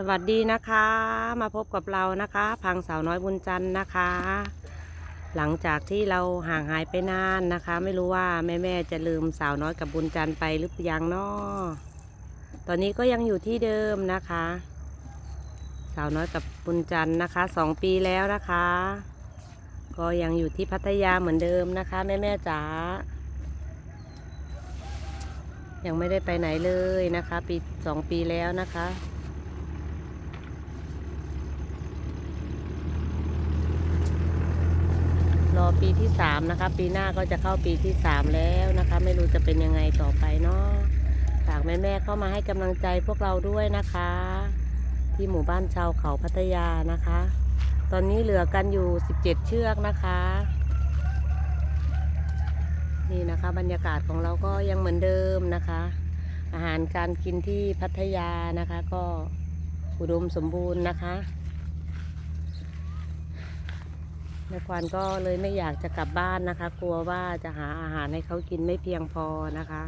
สวัสดีนะคะ มาพบกับเรานะคะ พังสาวน้อยบุญจันทร์นะคะ หลังจากที่เราห่างหายไปนานนะคะ ไม่รู้ว่าแม่แม่จะลืมสาวน้อยกับบุญจันทร์ไปหรือยังเนาะตอนนี้ก็ยังอยู่ที่เดิมนะคะ สาวน้อยกับบุญจันทร์นะคะสองปีแล้วนะคะ ก็ยังอยู่ที่พัทยาเหมือนเดิมนะคะแม่แม่จ๋ายังไม่ได้ไปไหนเลยนะคะ ปีสองปีแล้วนะคะ รอปีที่สามนะคะ ปีหน้าก็จะเข้าปีที่สามแล้วนะคะ ไม่รู้จะเป็นยังไงต่อไปเนาะฝากแม่ๆเข้ามาให้กำลังใจพวกเราด้วยนะคะ ที่หมู่บ้านชาวเขาพัทยานะคะ ตอนนี้เหลือกันอยู่ 17 เชือกนะคะ นี่นะคะบรรยากาศของเราก็ยังเหมือนเดิมนะคะ อาหารการกินที่พัทยานะคะ ก็อุดมสมบูรณ์นะคะ แม่ควานก็เลยไม่อยากจะกลับบ้านนะคะ กลัวว่าจะหาอาหารให้เขากินไม่เพียงพอนะคะ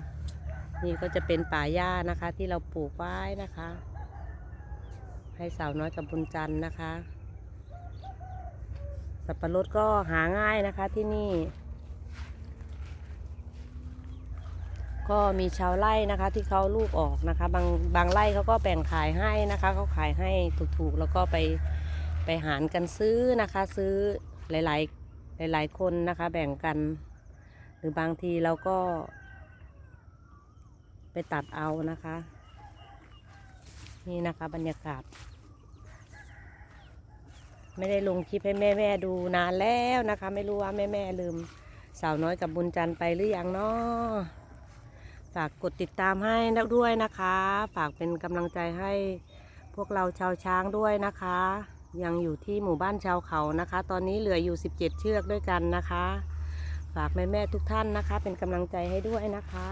นี่ก็จะเป็นป่าหญ้านะคะ ที่เราปลูกไว้นะคะ ให้สาวน้อยกับบุญจันทร์นะคะ สับปะรดก็หาง่ายนะคะที่นี่ ก็มีชาวไร่นะคะ ที่เขาลูกออกนะคะ บางบางไร่เขาก็แบ่งขายให้นะคะเขาขายให้ถูกๆ แล้วก็ไปไปหารกันซื้อนะคะซื้อ หลาย ๆ หลาย ๆ คนนะคะ แบ่งกัน หรือบางทีเราก็ ไปตัดเอานะคะ นี่นะคะบรรยากาศ ไม่ได้ลงคลิปให้แม่แม่ดูนานแล้วนะคะ ไม่รู้ว่าแม่แม่ลืม สาวน้อยกับบุญจันทร์ไปหรือยังเนาะฝากกดติดตามให้ด้วยนะคะ ฝากเป็นกำลังใจให้พวกเราชาวช้างด้วยนะคะ ยังอยู่ที่หมู่บ้านชาวเขานะคะ ตอนนี้เหลืออยู่ 17 เชือกด้วยกันนะคะ ฝากแม่แม่ทุกท่านนะคะ เป็นกำลังใจให้ด้วยนะคะ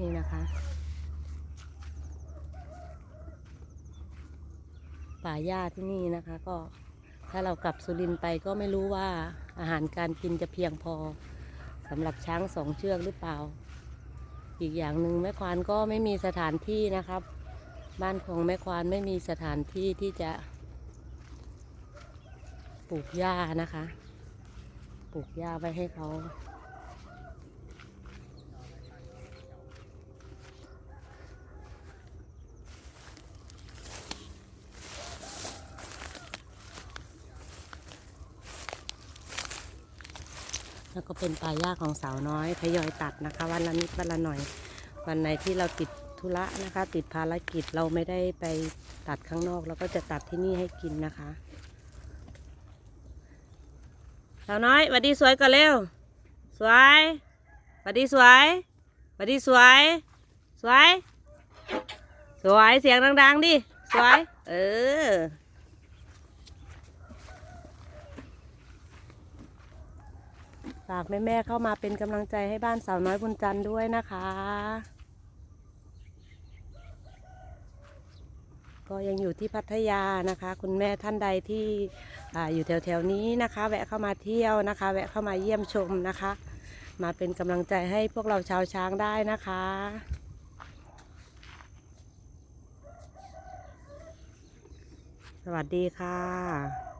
นี่นะคะ ป่าหญ้าที่นี่นะคะ ก็ถ้าเรากลับสุรินไปก็ไม่รู้ว่าอาหารการกินจะเพียงพอสำหรับช้างสองเชือกหรือเปล่า อีกอย่างหนึ่งแม่ควานก็ไม่มีสถานที่นะครับ บ้านของแม่ควานไม่มีสถานที่ที่จะปลูกหญ้านะคะ ปลูกหญ้าไว้ให้เขา แล้วก็เป็นปลาย่าของสาวน้อยทยอยตัดนะคะ วันละนิดวันละหน่อย วันไหนที่เราติด ธุระนะคะ ติดภารกิจเราไม่ได้ไปตัดข้างนอก เราก็จะตัดที่นี่ให้กินนะคะสาวน้อยหวัดดีสวยก่อนเร็ว สวยหวัดดีสวยหวัดดีสวย สวย สวยเสียงดังๆดิ สวย เออฝากแม่ๆเข้ามาเป็นกำลังใจให้บ้านสาวน้อยบุญจันทร์ด้วยนะคะ ก็ยังอยู่ที่พัทยานะคะ คุณแม่ท่านใดที่ออยู่แถวๆนี้นะคะ แวะเข้ามาเที่ยวนะคะ แวะเข้ามาเยี่ยมชมนะคะ มาเป็นกำลังใจให้พวกเราชาวช้างได้นะคะสวัสดีค่ะ